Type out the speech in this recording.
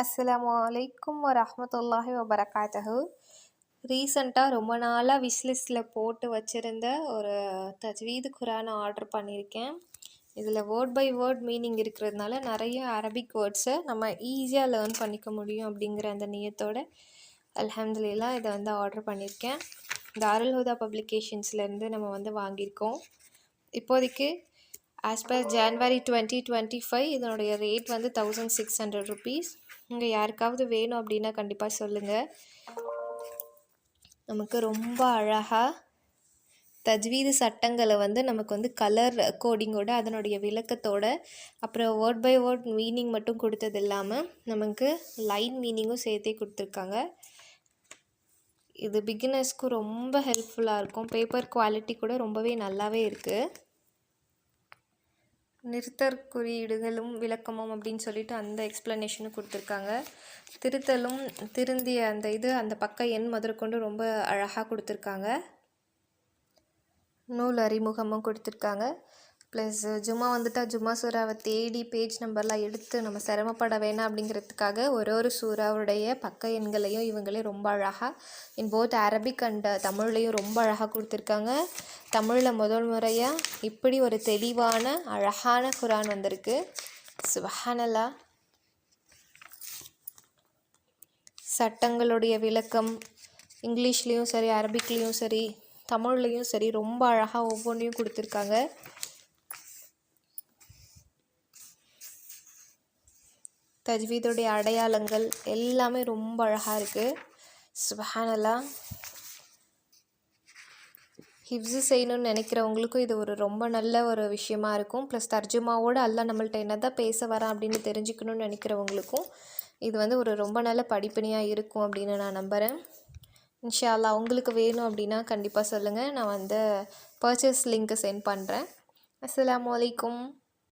அஸ்லாம் வலைக்கும் வரமத்துல்லாஹி வபரகாத்தஹு. ரீசண்டாக ரொம்ப நாளாக விஷ்லிஸ்ட்டில் போட்டு வச்சுருந்த ஒரு தஜ்வீது குரானை ஆர்டர் பண்ணியிருக்கேன் இதில் வேர்ட் பை வேர்ட் மீனிங் இருக்கிறதுனால நிறைய அரபிக் வேர்ட்ஸை நம்ம ஈஸியாக லேர்ன் பண்ணிக்க முடியும் அப்படிங்கிற அந்த நியத்தோட அல்ஹம்துலில்லாஹ் இதை வந்து ஆர்டர் பண்ணியிருக்கேன் தாருல் ஹுதா பப்ளிகேஷன்ஸ்லேருந்து நம்ம வந்து வாங்கியிருக்கோம். இப்போதைக்கு as per January twenty twenty five இதனுடைய ரேட் வந்து தௌசண்ட் சிக்ஸ் ஹண்ட்ரட் ருபீஸ் இங்கே யாருக்காவது வேணும் அப்படின்னா கண்டிப்பாக சொல்லுங்கள் நமக்கு ரொம்ப அழகாக தஜ்வீது சட்டங்களை வந்து நமக்கு வந்து கலர் கோடிங்கோட அதனுடைய விளக்கத்தோட அப்புறம் வேர்ட் பை வேர்ட் மீனிங் மட்டும் கொடுத்தது இல்லாமல் நமக்கு லைன் மீனிங்கும் சேர்த்தே கொடுத்துருக்காங்க. இது பிகினர்ஸ்க்கு ரொம்ப ஹெல்ப்ஃபுல்லாக இருக்கும். பேப்பர் குவாலிட்டி கூட ரொம்பவே நல்லாவே இருக்குது நிறுத்தற் குறியீடுகளும் விளக்கமும் அப்படின்னு சொல்லிட்டு அந்த எக்ஸ்ப்ளனேஷனும் கொடுத்துருக்காங்க. திருத்தலும் திருந்திய அந்த இது அந்த பக்க எண் முதற்கொண்டு ரொம்ப அழகாக கொடுத்துருக்காங்க. நூல் அறிமுகமும் கொடுத்துருக்காங்க. ப்ளஸ் ஜும்மா வந்துட்டால் ஜும்மா சூறாவை தேடி பேஜ் நம்பர்லாம் எடுத்து நம்ம சிரமப்பட வேணாம் அப்படிங்கிறதுக்காக ஒரு ஒரு சூறாவுடைய பக்க எண்களையும் இவங்களே ரொம்ப அழகாக இன் போத் அரபிக் அண்ட் தமிழ்லையும் ரொம்ப அழகாக கொடுத்துருக்காங்க. தமிழில் முதல் முறையாக இப்படி ஒரு தெளிவான அழகான குரான் வந்திருக்கு. சுபஹானலா சட்டங்களுடைய விளக்கம் இங்கிலீஷ்லேயும் சரி அரபிக்லேயும் சரி தமிழ்லேயும் சரி ரொம்ப அழகாக ஒவ்வொன்றையும் கொடுத்துருக்காங்க. தஜ்வீதோடைய அடையாளங்கள் எல்லாமே ரொம்ப அழகாக இருக்குது சுபஹானல்லா. ஹிப்ஸு செய்யணும்னு நினைக்கிறவங்களுக்கும் இது ஒரு ரொம்ப நல்ல ஒரு விஷயமா இருக்கும். ப்ளஸ் தர்ஜுமாவோடு அல்ல நம்மள்ட்ட என்ன தான் பேச வரான் அப்படின்னு தெரிஞ்சுக்கணும்னு நினைக்கிறவங்களுக்கும் இது வந்து ஒரு ரொம்ப நல்ல படிப்பினையாக இருக்கும் அப்படின்னு நான் நம்புகிறேன் இன்ஷா அல்லா உங்களுக்கு வேணும் அப்படின்னா கண்டிப்பாக சொல்லுங்கள் நான் வந்து பர்ச்சேஸ் லிங்க்கை சென்ட் பண்ணுறேன் அஸ்லாம் அலைக்கும்.